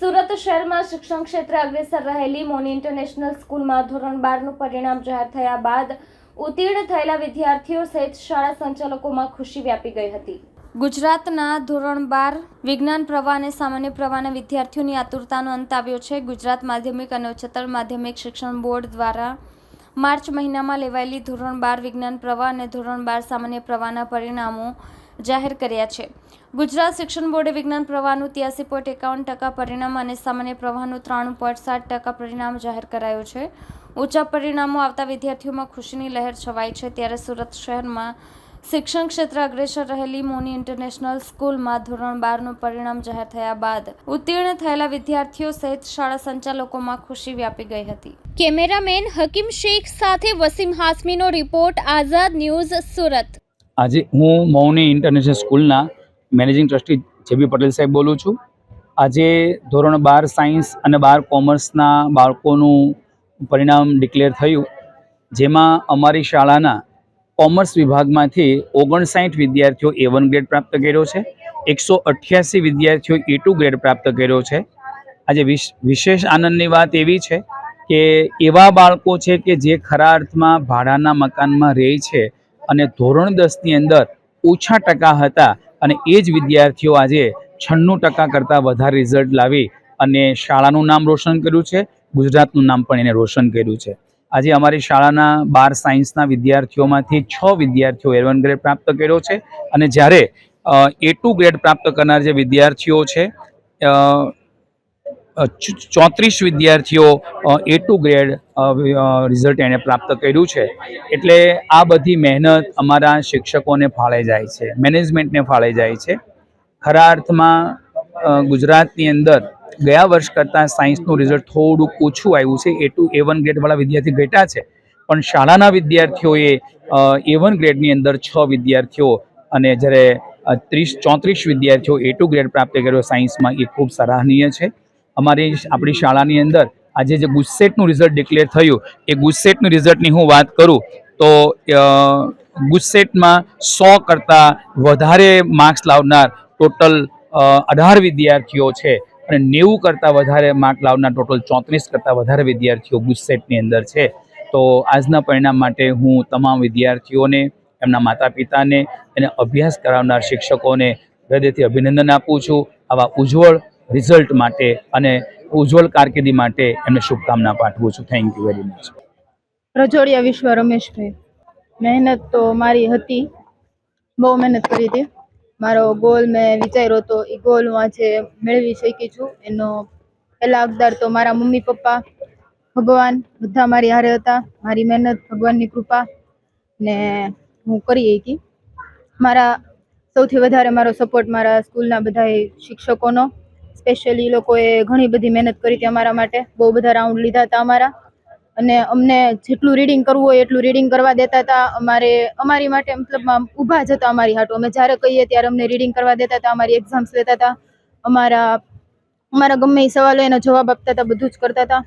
સુરત શહેરમાં શિક્ષણ ક્ષેત્રે અગ્રેસર રહેલી મોની ઇન્ટરનેશનલ સ્કૂલમાં ધોરણ બારનું પરિણામ જાહેર થયા બાદ ઉત્તીર્ણ થયેલા વિદ્યાર્થીઓ સહિત શાળા સંચાલકોમાં ખુશી વ્યાપી ગઈ હતી. ગુજરાતના ધોરણ બાર વિજ્ઞાન પ્રવાહ અને સામાન્ય પ્રવાહના વિદ્યાર્થીઓની આતુરતાનો અંત આવ્યો છે. ગુજરાત માધ્યમિક અને ઉચ્ચતર માધ્યમિક શિક્ષણ બોર્ડ દ્વારા માર્ચ મહિનામાં લેવાયેલી ધોરણ બાર વિજ્ઞાન પ્રવાહ અને ધોરણ બાર સામાન્ય પ્રવાહના પરિણામો જાહેર કર્યા છે. ગુજરાત શિક્ષણ બોર્ડે વિજ્ઞાન પ્રવાહનું ત્યાસી પોઈન્ટ એકાવન ટકા પરિણામ અને સામાન્ય પ્રવાહનું ત્રાણું પોઈન્ટ સાત ટકા પરિણામ જાહેર કરાયું છે. ઊંચા પરિણામો આવતા વિદ્યાર્થીઓમાં ખુશીની લહેર છવાઈ છે. ત્યારે સુરત શહેરમાં શિક્ષણ ક્ષેત્રે અગ્રેસર રહેલી મોની ઇન્ટરનેશનલ સ્કૂલમાં ધોરણ બારનું પરિણામ જાહેર થયા બાદ ઉત્તીર્ણ થયેલા વિદ્યાર્થીઓ સહિત શાળા સંચાલકોમાં ખુશી વ્યાપી ગઈ હતી. કેમેરામેન હકીમ શેખ સાથે વસીમ હાસમીનો રિપોર્ટ આઝાદ ન્યૂઝ સુરત. આજે હું મૌની ઇન્ટરનેશનલ સ્કૂલના managing trustee J B Patel સાહેબ બોલું છું. આજે ધોરણ બાર સાયન્સ અને બાર કોમર્સના બાળકોનું પરિણામ ડિક્લેર થયું. જેમાં અમારી શાળાના કોમર્સ વિભાગમાંથી ઓગણસાઠ વિદ્યાર્થીઓ એ વન ગ્રેડ પ્રાપ્ત કર્યો છે. એકસો અઠ્યાસી વિદ્યાર્થીઓ એ ટુ ગ્રેડ પ્રાપ્ત કર્યો છે. આજે વિશ- વિશેષ આનંદની વાત એવી છે કે એવા બાળકો છે કે જે ખરા અર્થમાં ભાડાના મકાનમાં રહે છે અને ધોરણ દસની અંદર ઓછા ટકા હતા અને એ જ વિદ્યાર્થીઓ આજે છન્નું ટકા કરતાં વધારે રિઝલ્ટ લાવી અને શાળાનું નામ રોશન કર્યું છે, ગુજરાતનું નામ પણ એને રોશન કર્યું છે. આજે અમારી શાળાના બાર સાયન્સના વિદ્યાર્થીઓમાંથી છ વિદ્યાર્થીઓ એ વન ગ્રેડ પ્રાપ્ત કર્યો છે અને જ્યારે એ ટુ ગ્રેડ પ્રાપ્ત કરનાર જે વિદ્યાર્થીઓ છે ચોત્રીસ વિદ્યાર્થીઓ એ ટુ ગ્રેડ રિઝલ્ટ એણે પ્રાપ્ત કર્યું છે. એટલે આ બધી મહેનત અમારા શિક્ષકોને ફાળે જાય છે મેનેજમેન્ટને ફાળે જાય છે. ખરા અર્થમાં ગુજરાતની અંદર ગયા વર્ષ કરતાં સાયન્સનું રિઝલ્ટ થોડુંક ઓછું આવ્યું છે. એ ટુ એ વન ગ્રેડવાળા વિદ્યાર્થી ઘટ્યા છે. પણ શાળાના વિદ્યાર્થીઓએ એ વન ગ્રેડની અંદર છ વિદ્યાર્થીઓ અને જ્યારે ત્રીસ, ચોત્રીસ વિદ્યાર્થીઓ એ ટુ ગ્રેડ પ્રાપ્ત કર્યો સાયન્સમાં એ ખૂબ સરાહનીય છે. અમારી આપણી શાળાની અંદર આજે જે ગુસ્સેટનું રિઝલ્ટ ડિક્લેર થયું, એ ગુસ્સેટનું રિઝલ્ટની હું વાત કરું, તો ગુસ્સેટમાં સો કરતાં વધારે માર્ક્સ લાવનાર ટોટલ અઢાર વિદ્યાર્થીઓ છે અને નેવું કરતાં વધારે માર્ક લાવનાર ટોટલ ચોત્રીસ કરતાં વધારે વિદ્યાર્થીઓ ગુસ્સેટની અંદર છે. તો આજના પરિણામ માટે હું તમામ વિદ્યાર્થીઓને, એમના માતા પિતાને અને અભ્યાસ કરાવનાર શિક્ષકોને હૃદયથી અભિનંદન આપું છું. આવા ઉજ્જવળ રિઝલ્ટ માટે અને ઉજ્જવળ કારકિર્દી માટે એમને શુભકામના પાઠવું છું. Thank you very much Rajodiya Vishwa Rameshbhai. મહેનત તો મારી હતી. બહુ મહેનત કરી હતી. મારો ગોલ મેં વિચાર્યો હતો. એ ગોલ હું આજે મેળવી શકી છું. એનો પહેલા અગદાર તો મારા મમ્મી, પપ્પા, ભગવાન બધા મારી હારે હતા. મારી મહેનત, ભગવાનની કૃપા ને હું કરી શકી. મારા સૌથી વધારે મારો સપોર્ટ મારા સ્કૂલના બધા શિક્ષકોનો. સ્પેશિયલી લોકોએ ઘણી બધી મહેનત કરી હતી અમારા માટે. બહુ બધા રાઉન્ડ લીધા હતા અમારા. અને અમને જેટલું રીડિંગ કરવું હોય એટલું રીડિંગ કરવા દેતા હતા. અમારે, અમારી માટે મતલબ ઊભા જ હતા અમારી હાટુ. અમે જ્યારે કહીએ ત્યારે અમને રીડિંગ કરવા દેતા હતા, અમારી એક્ઝામ્સ લેતા હતા. અમારા અમારા ગમે એ સવાલો એનો જવાબ આપતા હતા, બધું જ કરતા હતા.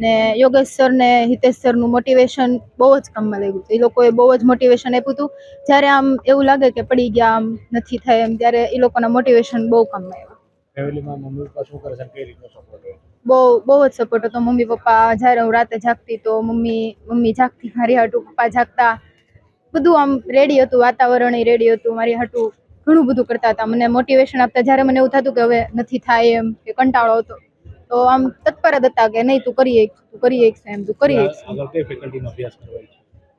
ને યોગેશ સર ને હિતેશ સરનું મોટિવેશન બહુ જ કામમાં લાગ્યું એ લોકોએ બહુ જ મોટિવેશન આપ્યું હતું. જ્યારે આમ એવું લાગે કે પડી ગયા, આમ નથી થાય એમ, ત્યારે એ લોકોના મોટિવેશન બહુ કામમાં આવ્યા. ફેમિલીમાં મમ્મી પપ્પા શું કરે છે કઈ રીતનો સપોર્ટ બહુ બહુ જ સપોર્ટ હતો. મમ્મી પપ્પા જ્યારે હું રાતે જાગતી તો મમ્મી મમ્મી જાગતી મારી હાટું પપ્પા જાગતા. બધું આમ રેડી હતું વાતાવરણ રેડી હતું. મારી હાટું ઘણું બધું કરતા હતા. મને મોટિવેશન આપતા. જ્યારે મને એવું થતું કે હવે નથી થાય એમ કે કંટાળો હતો તો આમ તત્પર જ હતા કે નહીં તું કરી તું કરી એમ તું કરી અભ્યાસ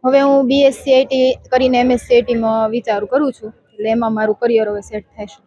હવે હું બીએસસી આઈટી કરીને એમએસસી આઈટીમાં વિચારું કરું છું. એટલે એમાં મારું કરિયર હવે સેટ થાય છે.